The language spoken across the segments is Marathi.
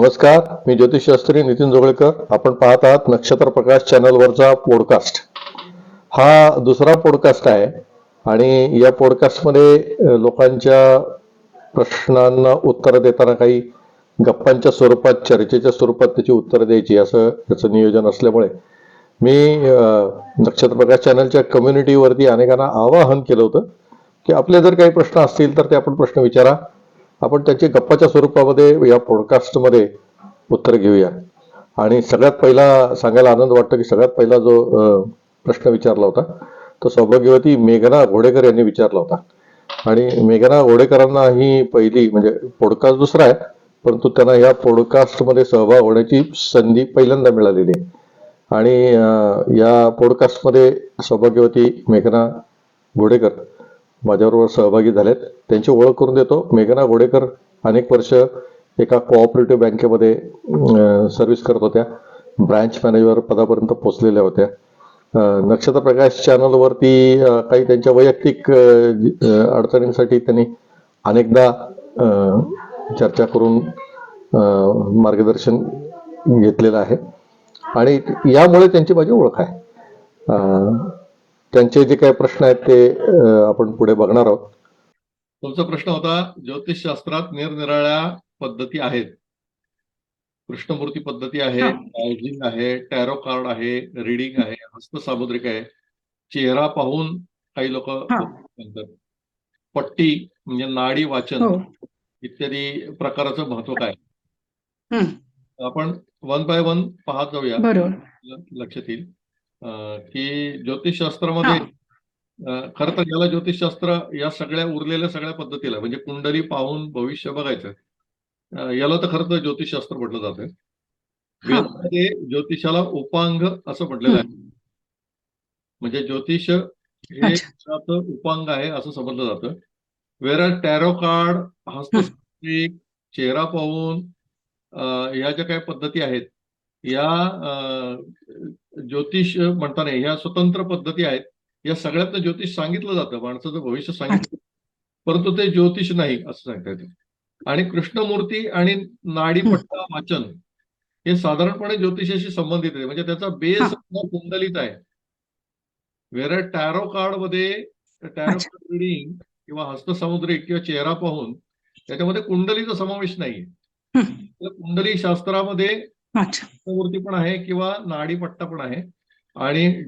नमस्कार मी ज्योतिषशास्त्री नितीन जोगळेकर. आपण पाहत आहात नक्षत्र प्रकाश चॅनलवरचा पॉडकास्ट हा दुसरा पॉडकास्ट आहे आणि या पॉडकास्टमध्ये लोकांच्या प्रश्नांना उत्तरं देताना काही गप्पांच्या स्वरूपात चर्चेच्या स्वरूपात त्याची उत्तरं द्यायची असं याचं नियोजन असल्यामुळे मी नक्षत्र प्रकाश चॅनलच्या कम्युनिटीवरती अनेकांना आवाहन केलं होतं की आपले जर काही प्रश्न असतील तर ते आपण प्रश्न विचारा. आपण त्याचे गप्पाच्या स्वरूपामध्ये या पॉडकास्टमध्ये उत्तर घेऊया. आणि सगळ्यात पहिला सांगायला आनंद वाटतो की सगळ्यात पहिला जो प्रश्न विचारला होता तो सौभाग्यवती मेघना घोडेकर यांनी विचारला होता. आणि मेघना घोडेकरांना ही पहिली म्हणजे पॉडकास्ट दुसरा आहे परंतु त्यांना या पॉडकास्टमध्ये सहभाग होण्याची संधी पहिल्यांदा मिळालेली आहे. आणि या पॉडकास्टमध्ये सौभाग्यवती मेघना घोडेकर माझ्याबरोबर सहभागी झालेत. त्यांची ओळख करून देतो. मेघना घोडेकर अनेक वर्ष एका कोऑपरेटिव्ह बँकेमध्ये सर्व्हिस करत होत्या. ब्रँच मॅनेजर पदापर्यंत पोचलेल्या होत्या. नक्षत्र प्रकाश चॅनलवरती काही त्यांच्या वैयक्तिक अडचणींसाठी त्यांनी अनेकदा चर्चा करून मार्गदर्शन घेतलेलं आहे. आणि यामुळे त्यांची माझी ओळख आहे. त्यांचे जे काही प्रश्न आहेत ते आपण पुढे बघणार आहोत. तुमचा प्रश्न होता ज्योतिषशास्त्रात निरनिराळ्या पद्धती आहेत. कृष्णमूर्ती पद्धती आहे हा. डायजिंग आहे टॅरो कार्ड आहे रिडिंग आहे हस्तसामुद्रिक आहे. चेहरा पाहून काही लोक पट्टी म्हणजे नाडी वाचन हो. इत्यादी प्रकाराचं महत्त्व काय? हम्म. आपण वन बाय वन पाहत जाऊया. लक्षात येईल. की ज्योतिषशास्त्रामध्ये खरं तर याला ज्योतिषशास्त्र या सगळ्या उरलेल्या सगळ्या पद्धतीला म्हणजे कुंडली पाहून भविष्य बघायचं याला तर खरं तर ज्योतिषशास्त्र म्हटलं जातं हा. वेदामध्ये ज्योतिषाला उपांग असं म्हटलेलं आहे. म्हणजे ज्योतिष हे उपांग आहे असं समजलं जातं. वेर टॅरो कार्ड हस्तस्त्रिक चेहरा पाहून ह्या ज्या काही पद्धती आहेत या ज्योतिष म्हणता नाही ह्या स्वतंत्र पद्धती आहेत. या सगळ्यातनं ज्योतिष सांगितलं जातं माणसाचं भविष्य सांगितलं परंतु ते ज्योतिष नाही असं सांगता येतं. आणि कृष्णमूर्ती आणि नाडीपट्टा वाचन हे साधारणपणे ज्योतिषाशी संबंधित आहे. म्हणजे त्याचा बेस. कुंडलीत आहे. वेर टॅरो कार्डमध्ये टॅरो. कार्ड रिडिंग किंवा हस्तसामुद्रिक किंवा चेहरा पाहून त्याच्यामध्ये कुंडलीचा समावेश नाहीये. कुंडली शास्त्रामध्ये मूर्ती पण आहे किंवा नाडीपट्टा पण आहे. आणि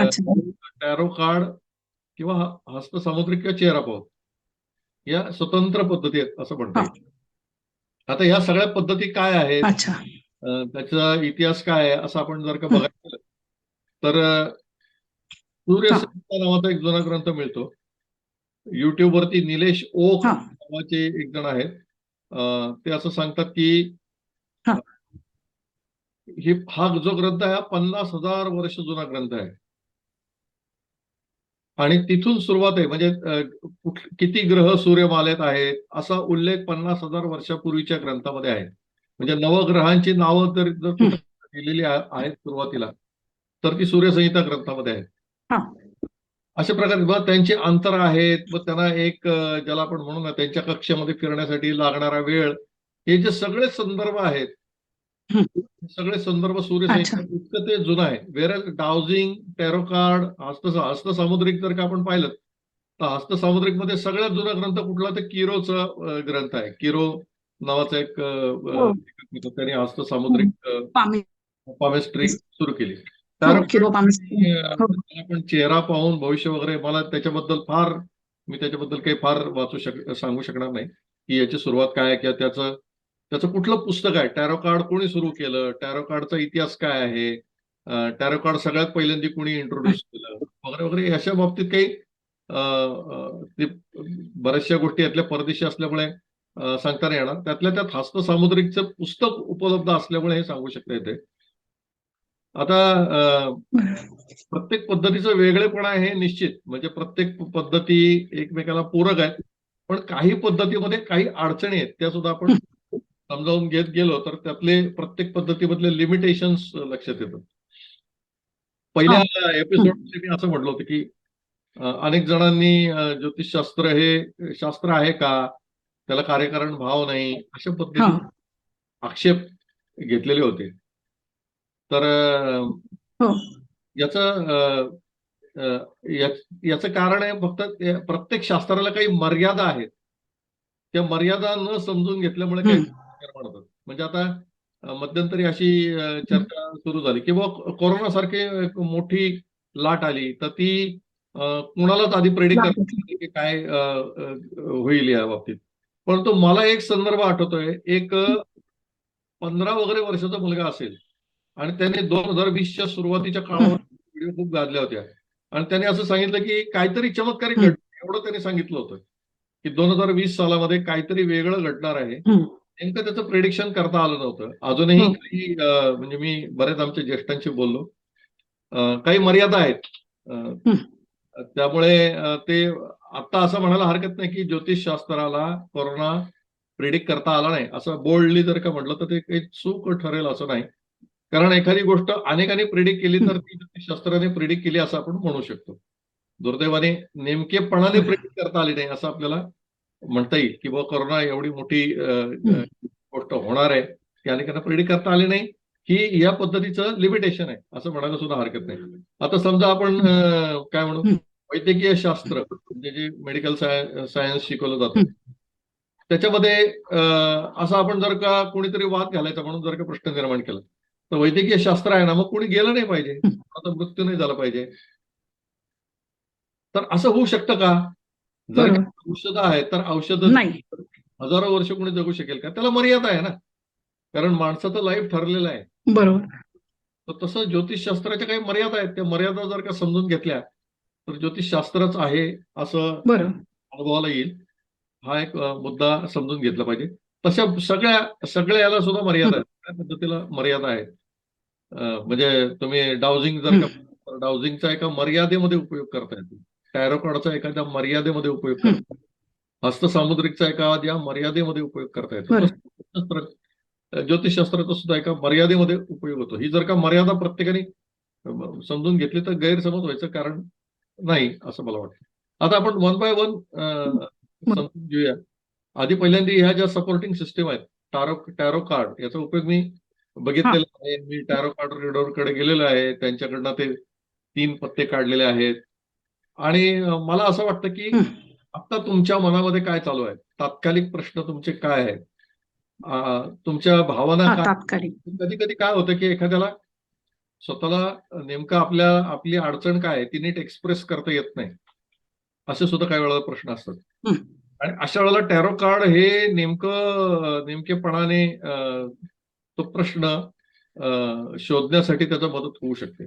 अच्छा. टॅरो कार्ड किंवा ह- हस्तसामुद्रिक किंवा चेहरा पाहून या स्वतंत्र पद्धती आहेत असं म्हणता येईल. आता या सगळ्या पद्धती काय आहेत? त्याचा इतिहास काय आहे असं आपण जर का बघायला गेलं तर सूर्यसंहिता नावाचा एक जुना ग्रंथ मिळतो. युट्यूब वरती निलेश ओक नावाचे एक जण आहेत. ते असं सांगतात की हा. ही जो ग्रंथ आहे हा पन्नास हजार वर्ष जुना ग्रंथ आहे. आणि तिथून सुरुवात आहे. म्हणजे किती ग्रह सूर्यमालेत आहेत असा उल्लेख पन्नास हजार वर्षापूर्वीच्या ग्रंथामध्ये आहे. म्हणजे नवग्रहांची नावं जर जर दिलेली आहेत सुरुवातीला तर ती सूर्यसंहिता ग्रंथामध्ये आहे. अशा प्रकारे मग त्यांची अंतर आहेत मग त्यांना एक ज्याला आपण म्हणू ना त्यांच्या कक्षेमध्ये फिरण्यासाठी लागणारा वेळ हे जे सगळे संदर्भ आहेत. हे सगळे संदर्भ सूर्यसंहिता इतकं ते जुनं आहे. वेर डाउझिंग टॅरो कार्ड हस्त हस्तसामुद्रिक जर का आपण पाहिलं तर हस्तसामुद्रिकमध्ये सगळ्यात जुना ग्रंथ कुठला तर किरोचा अ, ग्रंथ आहे. किरो नावाचा एक अ, अ, हो. लेखक होता. त्याने हस्तसामुद्रिक अ, पामी. पामेस्ट्री सुरू केली. हो टॅरो अं, हो. त्याला पण चेहरा पाहून भविष्य वगैरे मला त्याच्याबद्दल फार मी त्याच्याबद्दल काही फार वाचू शक सांगू शकणार नाही की याची सुरुवात काय आहे किंवा त्याचं त्याचं कुठलं पुस्तक आहे? टॅरो कार्ड कोणी सुरू केलं? टॅरो कार्डचा इतिहास काय आहे? टॅरोकार्ड टॅरो कार्ड सगळ्यात पहिल्यांदा कोणी इंट्रोड्यूस केलं? वगैरे वगैरे अशा बाबतीत काही बऱ्याचशा गोष्टी यातल्या परदेशी असल्यामुळे सांगता नाही येणार. त्यातल्या त्यात हस्तसामुद्रिकचं पुस्तक उपलब्ध असल्यामुळे हे सांगू शकता येते. आता प्रत्येक पद्धतीचं वेगळेपणा हे निश्चित. म्हणजे प्रत्येक पद्धती एकमेकाला पूरक आहेत. पण काही पद्धतीमध्ये काही अडचणी आहेत. त्या सुद्धा आपण समजावून घेत गेलो तर त्यातले प्रत्येक पद्धतीमधले लिमिटेशन्स लक्षात येतात. पहिल्या एपिसोड मी असं म्हटलं होतं की अनेक जणांनी ज्योतिषशास्त्र हे शास्त्र आहे का? त्याला कार्यकारण भाव नाही अशा पद्धतीने आक्षेप घेतलेले होते. तर हो. याचं याचं कारण आहे फक्त प्रत्येक शास्त्राला काही मर्यादा आहेत. त्या मर्यादा न समजून घेतल्यामुळे काही हम्म. होतात म्हणजे आता मध्यंतरी अशी चर्चा सुरू झाली. किंवा कोरोना सारखी एक मोठी लाट आली तर ती कुणालाच आधी प्रेडिक्ट करता की काय होईल या बाबतीत. परंतु मला एक संदर्भ आठवतोय. एक पंधरा वगैरे वर्षाचा मुलगा असेल आणि त्याने दोन हजार वीसच्या सुरुवातीच्या काळावर व्हिडिओ खूप गाजल्या होत्या. आणि त्याने असं सांगितलं की काहीतरी चमत्कारिक हम्म. घडलं. एवढं त्याने सांगितलं होतं की दोन हजार वीस सालामध्ये काहीतरी वेगळं घडणार आहे. नेमकं त्याचं प्रेडिक्शन करता आलं नव्हतं. अजूनही. काही म्हणजे मी बरेच आमच्या ज्येष्ठांशी बोललो. काही मर्यादा आहेत. त्यामुळे ते आता असं म्हणायला हरकत नाही की ज्योतिषशास्त्राला कोरोना प्रिडिक्ट करता आला नाही. असं बोल्डली जर का म्हटलं तर ते काही चूक ठरेल असं नाही. कारण एखादी गोष्ट अनेकांनी प्रिडिक्ट केली तर ती ज्योतिषशास्त्राने प्रिडिक्ट केली असं आपण म्हणू शकतो. दुर्दैवाने नेमकेपणाने प्रिडिक्ट करता आली नाही असं आपल्याला म्हणता येईल की बाबा कोरोना एवढी मोठी गोष्ट होणार आहे ती अनेकांना प्रिडिक्ट करता आली नाही ही या पद्धतीचं लिमिटेशन आहे असं म्हणायला सुद्धा हरकत नाही. आता समजा आपण काय म्हणू. वैद्यकीय शास्त्र म्हणजे जे मेडिकल सायन्स शिकवलं जातं. त्याच्यामध्ये असं आपण जर का कोणीतरी वाद घालायचा म्हणून जर का प्रश्न निर्माण केला तर वैद्यकीय शास्त्र आहे ना मग कोणी गेलं नाही पाहिजे. आता मृत्यू नाही झाला पाहिजे. तर असं होऊ शकतं का? जर औषधं आहेत तर औषधं नाही. हजारो वर्ष कोणी जगू शकेल का? त्याला मर्यादा आहे ना. कारण माणसाचं लाईफ ठरलेलं आहे. बरोबर. तर तसं ज्योतिषशास्त्राच्या काही मर्यादा आहेत. त्या मर्यादा जर का समजून घेतल्या तर ज्योतिषशास्त्रच आहे असं अनुभवाला येईल. हा एक मुद्दा समजून घेतला पाहिजे. तशा सगळ्या सगळ्या याला सुद्धा मर्यादा आहेत. सगळ्या पद्धतीला मर्यादा आहेत. अ, म्हणजे तुम्ही डाउजिंग जर का डाउजिंगचा एका मर्यादेमध्ये उपयोग करता येतो टॅरो कार्डचा एखाद्या मर्यादेमध्ये उपयोग करता. हस्तसामुद्रिकचा एखाद्या मर्यादेमध्ये उपयोग करता येतो. ज्योतिषशास्त्राचा सुद्धा एका मर्यादेमध्ये उपयोग होतो. ही जर का मर्यादा प्रत्येकाने समजून घेतली तर गैरसमज व्हायचं कारण नाही असं मला वाटतं. आता आपण वन बाय वन समजून घेऊया. आधी पहिल्यांदा ह्या ज्या सपोर्टिंग सिस्टीम आहेत टॅरो टॅरो कार्ड याचा उपयोग मी बघितलेला आहे. मी टॅरो कार्ड रीडरकडे गेलेलो आहे. त्यांच्याकडनं ते तीन पत्ते काढलेले आहेत. आणि मला असं वाटतं की. आता तुमच्या मनामध्ये काय चालू आहे? तात्कालिक प्रश्न तुमचे काय आहेत? तुमच्या भावना काय? तात्कालिक. कधी कधी काय होतं की एखाद्याला स्वतःला नेमकं आपल्या आपली अडचण काय आहे ती नीट एक्सप्रेस करता येत नाही. असे सुद्धा काही वेळा प्रश्न असतात. आणि अशा वेळेला टॅरो कार्ड हे नेमकं नेमकेपणाने तो प्रश्न शोधण्यासाठी त्याचा मदत होऊ शकते.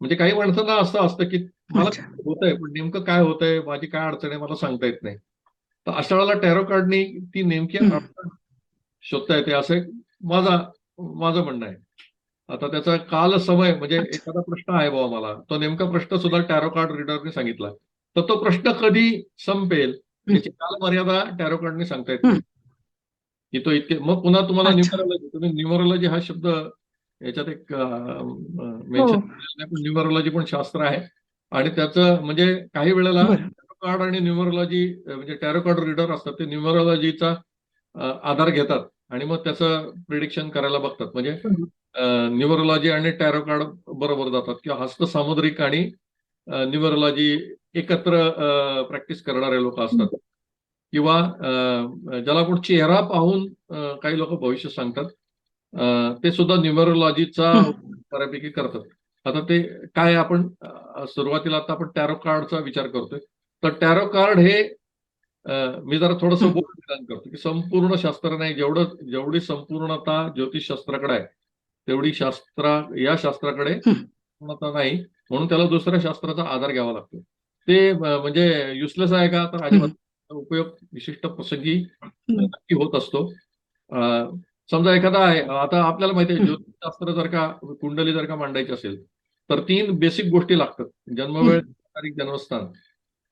म्हणजे काही माणसांना असं असतं की मला. होत आहे पण नेमकं काय होत आहे माझी काय अडचण आहे मला सांगता येत नाही तर अशा वेळेला टॅरो कार्डनी ती नेमकी. अडचण शोधता येते असं माझा माझं म्हणणं आहे आता त्याचा काल समय म्हणजे. एखादा प्रश्न आहे बाबा मला तो नेमका प्रश्न सुद्धा टॅरो कार्ड रीडरने सांगितला तर तो प्रश्न कधी संपेल त्याची काल मर्यादा टॅरो कार्डने सांगता येत नाही की तो इतके मग पुन्हा तुम्हाला. न्यूमरोलॉजी तुम्ही न्यूमरोलॉजी हा शब्द याच्यात एक मेन्शन हो. पण न्यूमरोलॉजी पण शास्त्र आहे. आणि त्याचं म्हणजे काही वेळेला कार्ड आणि न्यूमरोलॉजी म्हणजे टॅरो कार्ड रीडर असतात ते न्यूमरोलॉजीचा आधार घेतात आणि मग त्याचं प्रिडिक्शन करायला बघतात. म्हणजे न्यूमरोलॉजी आणि टॅरो कार्ड बरोबर जातात किंवा हस्तसामुद्रिक आणि न्यूमरोलॉजी एकत्र प्रॅक्टिस करणारे लोक असतात. किंवा ज्याला आपण चेहरा पाहून काही लोक भविष्य सांगतात. ते सुद्धा न्यूमरोलॉजीचा. बऱ्यापैकी करतात. आता ते काय आपण सुरुवातीला आता आपण टॅरो कार्डचा विचार करतोय. तर टॅरो कार्ड हे मी जरा थोडस. बोल विधान करतो की संपूर्ण शास्त्र नाही जेवढं जेवढी संपूर्णता ज्योतिषशास्त्राकडे आहे तेवढी शास्त्रा या शास्त्राकडे. संपूर्णता नाही म्हणून त्याला दुसऱ्या शास्त्राचा आधार घ्यावा लागतो. ते म्हणजे युसलेस आहे का? तर अजिबात उपयोग विशिष्ट प्रसंगी नक्की होत असतो. समजा एखादा आहे आता आपल्याला माहिती आहे. ज्योतिषशास्त्र जर का कुंडली जर का मांडायची असेल तर तीन बेसिक गोष्टी लागतात. जन्मवेळ तारीख जन्मस्थान.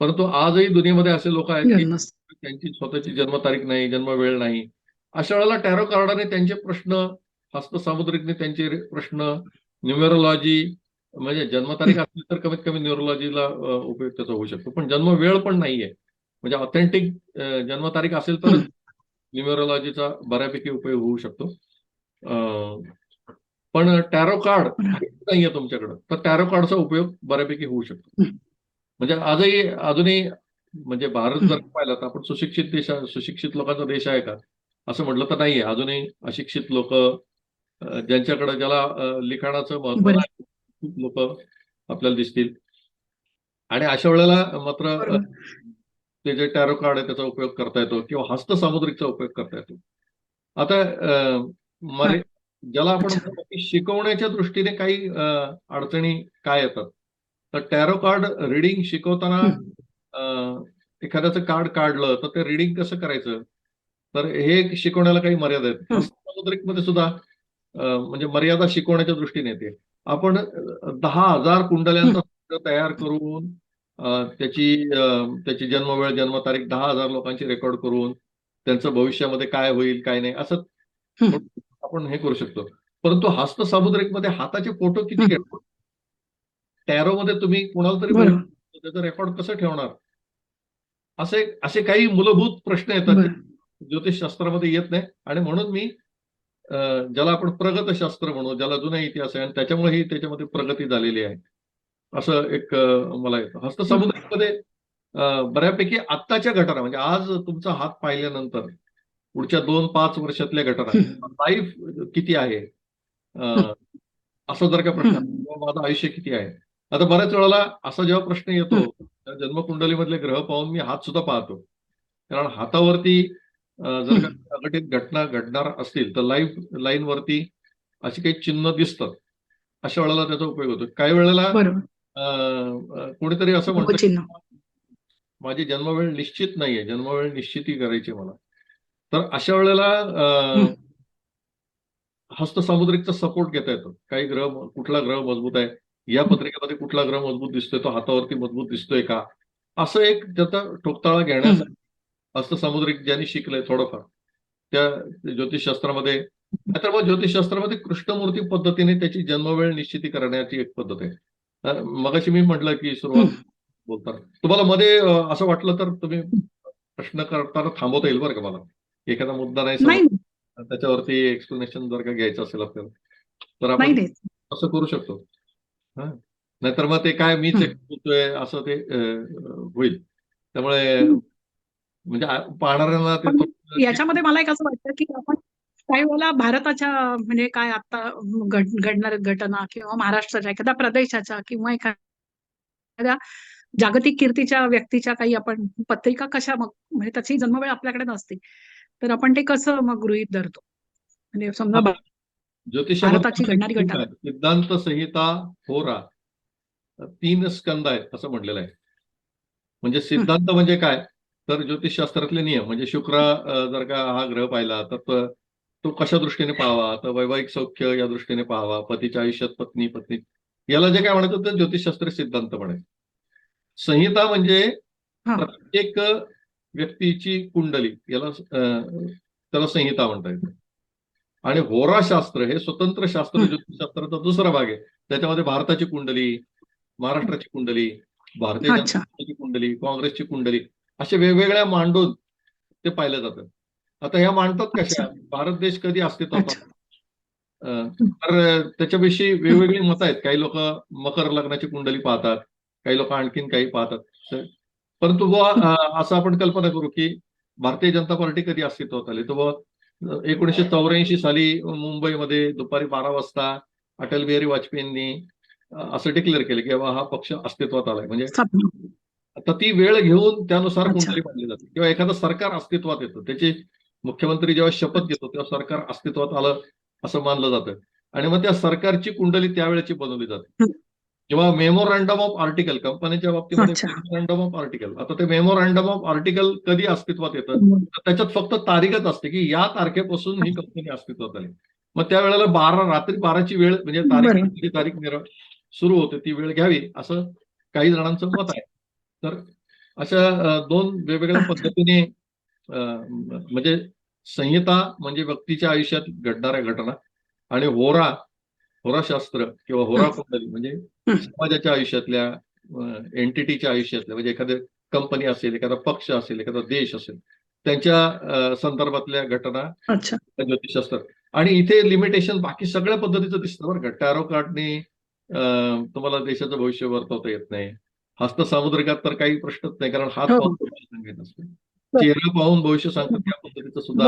परंतु आजही दुनियेमध्ये असे लोक आहेत की त्यांची स्वतःची जन्मतारीख नाही जन्मवेळ नाही. अशा वेळेला टॅरो कार्डाने त्यांचे प्रश्न हस्तसामुद्रिकने त्यांचे प्रश्न न्यूमेरोलॉजी म्हणजे जन्मतारीख असली तर कमीत कमी न्यूरोलॉजीला उपयोग त्याचा होऊ शकतो. पण जन्मवेळ पण नाहीये. म्हणजे ऑथेंटिक जन्मतारीख असेल तर. न्यूमेरोलॉजीचा बऱ्यापैकी उपयोग होऊ शकतो पण टॅरो कार्ड. नाहीये तुमच्याकडं तर टॅरो कार्डचा उपयोग बऱ्यापैकी होऊ शकतो. म्हणजे आजही अजूनही म्हणजे भारत. जर पाहिला तर आपण सुशिक्षित देश सुशिक्षित लोकांचा देश आहे का असं म्हटलं तर नाहीये अजूनही अशिक्षित लोक ज्यांच्याकडे ज्याला लिखाणाचं महत्त्व लोक आपल्याला दिसतील आणि अशा वेळेला मात्र. ते जे टॅरो कार्ड आहे त्याचा उपयोग करता येतो किंवा हस्तसामुद्रिकचा उपयोग करता येतो. आता मरे ज्याला आपण शिकवण्याच्या दृष्टीने काही अडचणी काय येतात? तर टॅरो कार्ड रिडिंग शिकवताना एखाद्याचं कार्ड काढलं तर ते रिडिंग कसं करायचं? तर हे शिकवण्याला काही मर्यादा आहेत. हस्तसामुद्रिकमध्ये सुद्धा म्हणजे मर्यादा शिकवण्याच्या दृष्टीने येते. आपण दहा हजार कुंडल्यांचा तयार करून त्याची त्याची जन्मवेळ जन्मतारीख दहा हजार लोकांची रेकॉर्ड करून त्यांचं भविष्यामध्ये काय होईल काय नाही असं. आपण हे करू शकतो. परंतु हस्तसामुद्रिकमध्ये हाताचे फोटो किती. घेतो टॅरो मध्ये तुम्ही कोणाला तरी त्याचं रेकॉर्ड कसं ठेवणार? असे असे काही मूलभूत प्रश्न येतात ज्योतिषशास्त्रामध्ये येत नाही. आणि म्हणून मी ज्याला आपण प्रगत शास्त्र म्हणू ज्याला जुना इतिहास आहे आणि त्याच्यामुळे ही त्याच्यामध्ये प्रगती झालेली आहे. असं एक मला येतं. हस्तसामुद्रिकमध्ये अं, बऱ्यापैकी आत्ताच्या घटना म्हणजे आज तुमचा हात पाहिल्यानंतर पुढच्या दोन पाच वर्षातल्या घटना लाईफ किती आहे? असा जर का प्रश्न माझं आयुष्य किती आहे? आता बऱ्याच वेळेला असा जेव्हा प्रश्न येतो जन्मकुंडलीमधले ग्रह पाहून मी हात सुद्धा पाहतो. कारण हातावरती जर का संघटित घटना घडणार असतील तर लाईव्ह लाईन वरती अशी काही चिन्ह दिसतात. अशा वेळेला त्याचा उपयोग होतो. काही वेळेला कोणीतरी असं म्हणतं माझी जन्मवेळ निश्चित नाहीये. जन्मवेळ निश्चिती करायची मला. तर अशा वेळेला. हस्तसामुद्रिकचा सपोर्ट घेता येतो. काही ग्रह कुठला ग्रह मजबूत आहे? या पत्रिकेमध्ये कुठला ग्रह मजबूत दिसतोय? तो हातावरती मजबूत दिसतोय का? असं एक त्याचा ठोकताळा घेण्यासाठी हस्तसामुद्रिक ज्यांनी शिकलंय थोडंफार. त्या ज्योतिषशास्त्रामध्ये नाहीतर मग ज्योतिषशास्त्रामध्ये कृष्णमूर्ती पद्धतीने त्याची जन्मवेळ निश्चिती करण्याची एक पद्धत आहे. मगाशी मी म्हटलं की सुरुवात बोलताना तुम्हाला मध्ये असं वाटलं तर तुम्ही प्रश्न करताना थांबवता येईल बरं का मला? एखादा मुद्दा नाही त्याच्यावरती एक्सप्लेनेशन जर का घ्यायचं असेल आपल्याला तर आपण असं करू शकतो. हा? नाहीतर मग ते काय मीच बोलतोय असं ते होईल. त्यामुळे. म्हणजे पाहणाऱ्यांना ते याच्यामध्ये मला एक असं वाटतं की आपण काही वेळेला भारताच्या म्हणजे काय आता घड- घडणाऱ्या घटना किंवा महाराष्ट्राच्या एखाद्या प्रदेशाच्या किंवा एखाद्या जागतिक कीर्तीच्या व्यक्तीच्या काही आपण पत्रिका कशा मग म्हणजे त्याची जन्मवेळ आपल्याकडे नसते. तर आपण ते कसं मग गृहीत धरतो? म्हणजे समजा भारताची घडणारी घटना. सिद्धांत संहिता होरा तीन स्कंद आहेत असं म्हटलेलं आहे. म्हणजे सिद्धांत म्हणजे काय? तर ज्योतिषशास्त्रातले नियम म्हणजे शुक्र जर का हा ग्रह पाहिला तर तो- कशा दृष्टीने पाहावा तर वैवाहिक सौख्य या दृष्टीने पाहावा पतीच्या आयुष्यात पत्नी पत्नी याला जे काय म्हणायचं ते ज्योतिषशास्त्रीय सिद्धांत म्हणायचं संहिता म्हणजे. प्रत्येक व्यक्तीची कुंडली याला त्याला संहिता म्हणता येते आणि होराशास्त्र हे स्वतंत्र शास्त्र. ज्योतिषशास्त्राचा दुसरा भाग आहे त्याच्यामध्ये भारताची कुंडली महाराष्ट्राची कुंडली भारतीय. जनता कुंडली काँग्रेसची कुंडली असे वेगवेगळ्या मांडून ते पाहिलं जातं आता ह्या मांडतात कशा. भारत देश कधी अस्तित्वात तर त्याच्याविषयी वेगवेगळी मतं आहेत. काही लोक मकर लग्नाची कुंडली पाहतात काही लोक आणखीन काही पाहतात. परंतु बुवा असं आपण कल्पना करू की भारतीय जनता पार्टी कधी अस्तित्वात आली? तर बुवा एकोणीसशे चौऱ्याऐंशी साली मुंबईमध्ये दुपारी बारा वाजता अटल बिहारी वाजपेयींनी असं डिक्लेअर केलं की बाबा हा पक्ष अस्तित्वात आलाय. म्हणजे. आता ती वेळ घेऊन त्यानुसार. कुंडली मांडली जाते. किंवा एखादं सरकार अस्तित्वात येतं. त्याचे मुख्यमंत्री जेव्हा शपथ घेतो तेव्हा सरकार अस्तित्वात आलं असं मानलं जातं. आणि मग त्या सरकारची कुंडली त्यावेळेची बनवली जाते. किंवा मेमोरँडम ऑफ आर्टिकल कंपनीच्या बाबतीमध्ये. मेमोरँडम ऑफ आर्टिकल आता ते मेमोरँडम ऑफ आर्टिकल कधी अस्तित्वात येतं? त्याच्यात फक्त तारीखच असते की या तारखेपासून ही कंपनी अस्तित्वात आली. मग त्या वेळेला बारा रात्री बाराची वेळ म्हणजे तारीख तारीख निर- सुरू होते ती वेळ घ्यावी असं काही जणांचं मत आहे. तर अशा दोन वेगवेगळ्या. पद्धतीने म्हणजे संहिता म्हणजे व्यक्तीच्या आयुष्यात घडणाऱ्या घटना आणि होरा होराशास्त्र किंवा होरा. कुंडली म्हणजे. समाजाच्या आयुष्यातल्या एंटिटीच्या आयुष्यातल्या म्हणजे एखाद्या कंपनी असेल एखादा पक्ष असेल एखादा देश असेल त्यांच्या संदर्भातल्या घटना ज्योतिषशास्त्र आणि इथे लिमिटेशन बाकी सगळ्या पद्धतीचं दिसतं बरं का टॅरो कार्डने तुम्हाला देशाचं भविष्य वर्तवता येत नाही हस्त सामुद्रिकात तर काही प्रश्नच नाही कारण हात हो. सांगायचं असतं चेहरा पाहून भविष्य सांगतात त्या पद्धतीचं सुद्धा.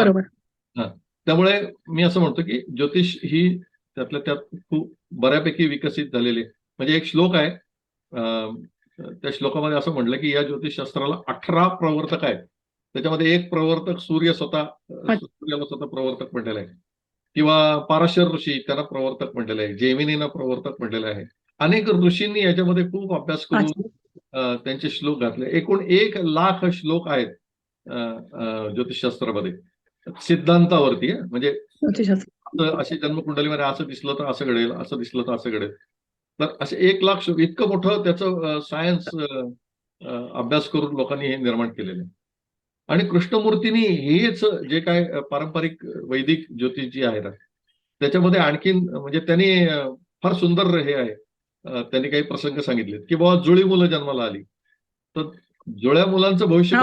त्यामुळे मी असं म्हणतो की ज्योतिष ही त्यातल्या त्यात खूप बऱ्यापैकी विकसित झालेली आहे. म्हणजे एक श्लोक आहे त्या श्लोकामध्ये असं म्हटलं की या ज्योतिषशास्त्राला अठरा प्रवर्तक आहेत. त्याच्यामध्ये एक प्रवर्तक सूर्य स्वतः सूर्याला स्वतः प्रवर्तक म्हटलेला आहे. किंवा पाराशर ऋषी त्यांना प्रवर्तक म्हटलेलं आहे. जेमिनीना प्रवर्तक म्हटलेलं आहे. अनेक ऋषींनी याच्यामध्ये खूप अभ्यास करून त्यांचे श्लोक घातले. एकूण एक लाख श्लोक आहेत. ज्योतिषशास्त्रामध्ये सिद्धांतावरती. म्हणजे अशी जन्मकुंडलीमध्ये असं दिसलं तर असं घडेल असं दिसलं तर असं घडेल. तर असे एक लाख इतकं मोठं त्याचं सायन्स अभ्यास करून लोकांनी हे निर्माण केलेलं आहे. आणि कृष्णमूर्तींनी हेच जे काय पारंपरिक वैदिक ज्योतिष जी आहे ना त्याच्यामध्ये आणखीन म्हणजे त्यांनी फार सुंदर हे आहे. त्यांनी काही प्रसंग सांगितलेत की बाबा जुळी मुलं जन्माला आली. तर जुळ्या मुलांचं भविष्य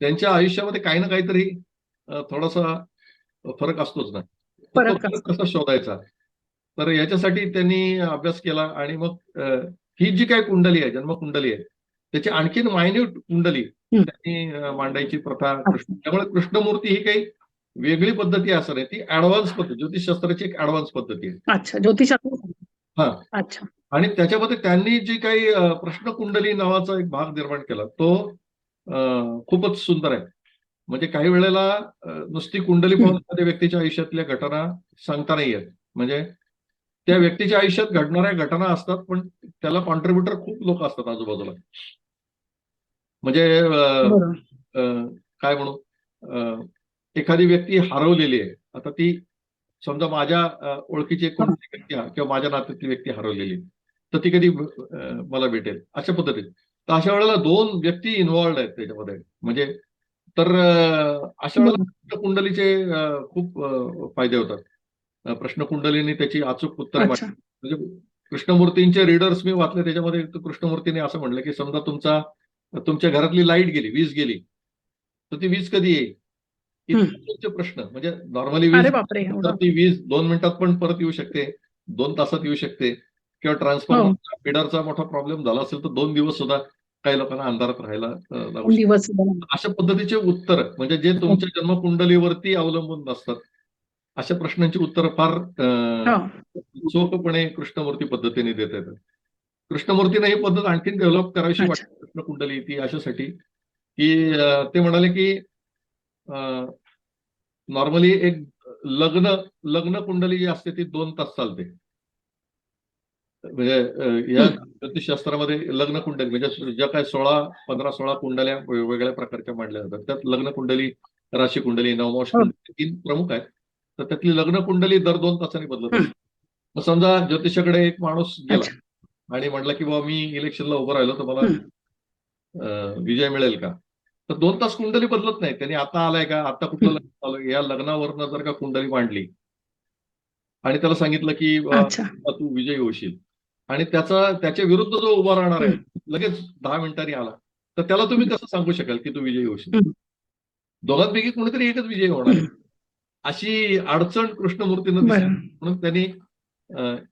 त्यांच्या आयुष्यामध्ये काही ना काहीतरी थोडासा फरक असतोच ना फरक. कसा शोधायचा तर याच्यासाठी त्यांनी अभ्यास केला आणि मग ही जी काही कुंडली आहे जन्मकुंडली आहे त्याची आणखीन मायन्यूट कुंडली. त्यांनी मांडायची प्रथा कृष्ण त्यामुळे कृष्णमूर्ती ही काही वेगळी पद्धती असं नाही ती ऍडव्हान्स पद्धत ज्योतिषशास्त्राची एक ऍडव्हान्स पद्धती आहे अच्छा ज्योतिषशास्त्र हा. अच्छा आणि त्याच्यामध्ये त्यांनी जी काही अ, प्रश्नकुंडली नावाचा एक भाग निर्माण केला तो खूपच सुंदर आहे. म्हणजे काही वेळेला नुसती कुंडली पाहून एखाद्या व्यक्तीच्या आयुष्यातल्या घटना सांगता नाही येत. म्हणजे त्या व्यक्तीच्या आयुष्यात घडणाऱ्या घटना असतात पण त्याला कॉन्ट्रीब्युटर खूप लोक असतात आजूबाजूला. म्हणजे काय म्हणू? एखादी व्यक्ती हरवलेली आहे. आता ती समजा माझ्या ओळखीची कोणती व्यक्ती किंवा माझ्या नात्यातली व्यक्ती हरवलेली आहे. तर ती कधी मला भेटेल. अशा पद्धतीने तर अशा वेळेला दोन व्यक्ती इन्व्हॉल्ड आहेत त्याच्यामध्ये. म्हणजे तर अशा वेळेला अ, खूप फायदे होतात. अ, प्रश्नकुंडलीने त्याची अचूक उत्तर म्हणजे कृष्णमूर्तींचे रीडर्स मी वाचले त्याच्यामध्ये कृष्णमूर्तीने असं म्हणलं की समजा तुमचा तुमच्या घरातली लाइट गेली वीज गेली तर ती वीज कधी येईल? प्रश्न. म्हणजे नॉर्मली वीज ती वीज दोन मिनिटात पण परत येऊ शकते दोन तासात येऊ शकते किंवा ट्रान्सफॉर्मर फिडरचा मोठा प्रॉब्लेम झाला असेल तर दोन दिवस सुद्धा काही लोकांना अंधारात राहायला लागू. अशा पद्धतीचे उत्तर म्हणजे जे तुमच्या जन्मकुंडलीवरती अवलंबून नसतात अशा प्रश्नांची उत्तरं फार हा. चोखपणे कृष्णमूर्ती पद्धतीने देत येतात. कृष्णमूर्तीने ही पद्धत आणखीन डेव्हलप करावीशी. वाटते कृष्णकुंडली ती अशासाठी की ते म्हणाले की नॉर्मली एक लग्न लग्न कुंडली जी असते ती दोन तास चालते. म्हणजे या. ज्योतिषशास्त्रामध्ये लग्न कुंडली म्हणजे ज्या काय सोळा पंधरा सोळा कुंडल्या वेगवेगळ्या प्रकारच्या मांडल्या जातात त्यात लग्न कुंडली राशी कुंडली नवमांश हो. कुंडली तीन प्रमुख आहेत तर त्यातली लग्न कुंडली दर दोन तासांनी बदलत. असते मग समजा ज्योतिषाकडे एक माणूस गेला आणि म्हटलं की बाबा मी इलेक्शनला उभं राहिलो तर मला विजय मिळेल का तर दोन तास कुंडली बदलत नाही त्यांनी आता आलाय का आता कुठलं. लग्न आहे? या लग्नावरनं जर का कुंडली मांडली आणि त्याला सांगितलं की तू विजयी होशील आणि त्याचा त्याच्या विरुद्ध जो उभा राहणार आहे लगेच दहा मिनिटांनी आला. तर त्याला तुम्ही कसं सांगू शकाल की तू विजयी होशील. दोघांपैकी कोणीतरी एकच विजयी होणार आहे. अशी अडचण कृष्णमूर्तीनं म्हणून त्यांनी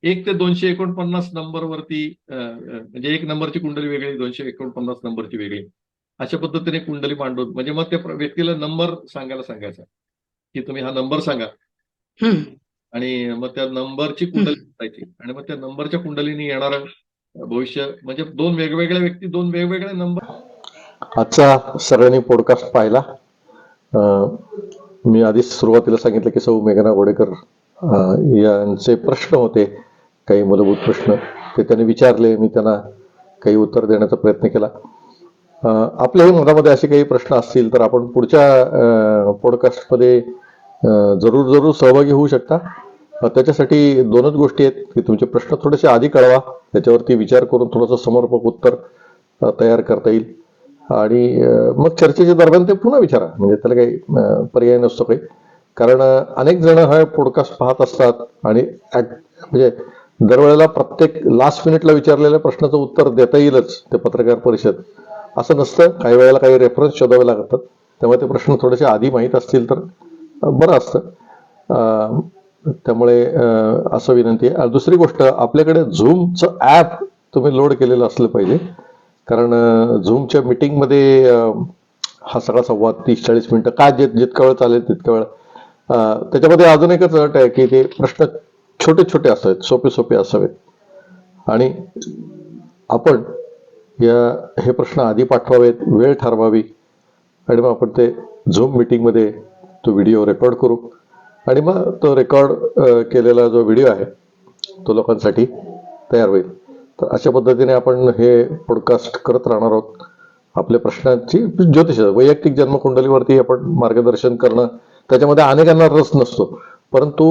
एक ते दोनशे एकोणपन्नास नंबरवरती म्हणजे एक नंबरची कुंडली वेगळी दोनशे एकोणपन्नास नंबरची वेगळी. अशा पद्धतीने कुंडली मांडून म्हणजे मग त्या व्यक्तीला नंबर सांगायला सांगायचा. की तुम्ही हा नंबर सांगा. आणि मग त्या नंबरची कुंडली करायची आणि मग त्या नंबरच्या कुंडलीने येणारं भविष्य म्हणजे दोन वेगवेगळ्या व्यक्ती दोन वेगवेगळे नंबर. आजचा सगळ्यांनी पॉडकास्ट पाहिला. मी आधीच सुरुवातीला सांगितलं की सौ मेघना गोडेकर यांचे प्रश्न होते काही मूलभूत प्रश्न. ते त्यांनी विचारले मी त्यांना काही उत्तर देण्याचा प्रयत्न केला. आपल्याही मनामध्ये असे काही प्रश्न असतील तर आपण पुढच्या पॉडकास्टमध्ये जरूर जरूर सहभागी होऊ शकता. त्याच्यासाठी दोनच गोष्टी आहेत की तुमचे प्रश्न थोडेसे आधी कळवा. त्याच्यावरती विचार करून थोडंसं समर्पक उत्तर तयार करता येईल. आणि मग चर्चेच्या दरम्यान ते पुन्हा विचारा. म्हणजे त्याला काही पर्याय नसतो काही. कारण अनेक जण हा पॉडकास्ट पाहत असतात आणि म्हणजे दरवेळेला प्रत्येक लास्ट मिनिटला विचारलेल्या प्रश्नाचं उत्तर देता येईलच ते पत्रकार परिषद. असं नसतं. काही वेळेला काही रेफरन्स शोधावे लागतात. त्यामुळे ते प्रश्न थोडेसे आधी माहीत असतील तर. बरं असतं. त्यामुळे असं विनंती आहे. दुसरी गोष्ट आपल्याकडे झूमचं ॲप तुम्ही लोड केलेलं असलं पाहिजे. कारण झूमच्या मिटिंगमध्ये हा सगळा संवाद तीस चाळीस मिनिटं काय जित जितका वेळ चालेल तितका वेळ त्याच्यामध्ये अजून एकच अट आहे की ते प्रश्न छोटे छोटे असावेत सोपे सोपे असावेत. आणि आपण या हे प्रश्न आधी पाठवावेत वेळ ठरवावी. आणि मग आपण ते झूम मीटिंगमध्ये तो व्हिडिओ रेकॉर्ड करू. आणि मग तो रेकॉर्ड केलेला जो व्हिडिओ आहे तो लोकांसाठी तयार होईल. तर अशा पद्धतीने आपण हे पॉडकास्ट करत राहणार आहोत. आपल्या प्रश्नांची ज्योतिष वैयक्तिक जन्मकुंडलीवरती आपण मार्गदर्शन करणं त्याच्यामध्ये अनेकांना रस नसतो. परंतु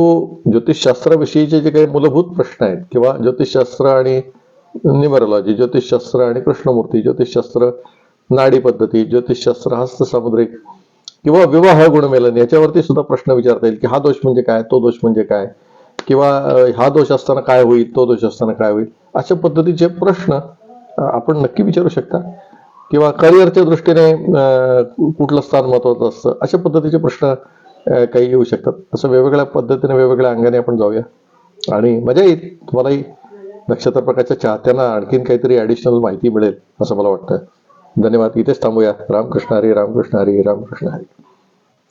ज्योतिषशास्त्राविषयीचे जे काही मूलभूत प्रश्न आहेत किंवा ज्योतिषशास्त्र आणि न्युमरोलॉजी ज्योतिषशास्त्र आणि कृष्णमूर्ती ज्योतिषशास्त्र नाडी पद्धती ज्योतिषशास्त्र हस्तसामुद्रिक किंवा विवाह गुणमेलन याच्यावरती सुद्धा प्रश्न विचारता येईल की हा दोष म्हणजे काय तो दोष म्हणजे काय? किंवा हा दोष असताना काय होईल तो दोष असताना काय होईल? अशा पद्धतीचे प्रश्न आपण नक्की विचारू शकता. किंवा करिअरच्या दृष्टीने कुठलं स्थान महत्वाचं असतं अशा पद्धतीचे प्रश्न काही येऊ शकतात. असं वेगवेगळ्या पद्धतीने वेगवेगळ्या अंगाने आपण जाऊया. आणि मजा येईल. तुम्हालाही नक्षत्र प्रकारच्या चाहत्यांना आणखीन काहीतरी ॲडिशनल माहिती मिळेल असं मला वाटतं. धन्यवाद. इथेच थांबूया. रामकृष्ण हरी रामकृष्ण हरी रामकृष्ण हरी.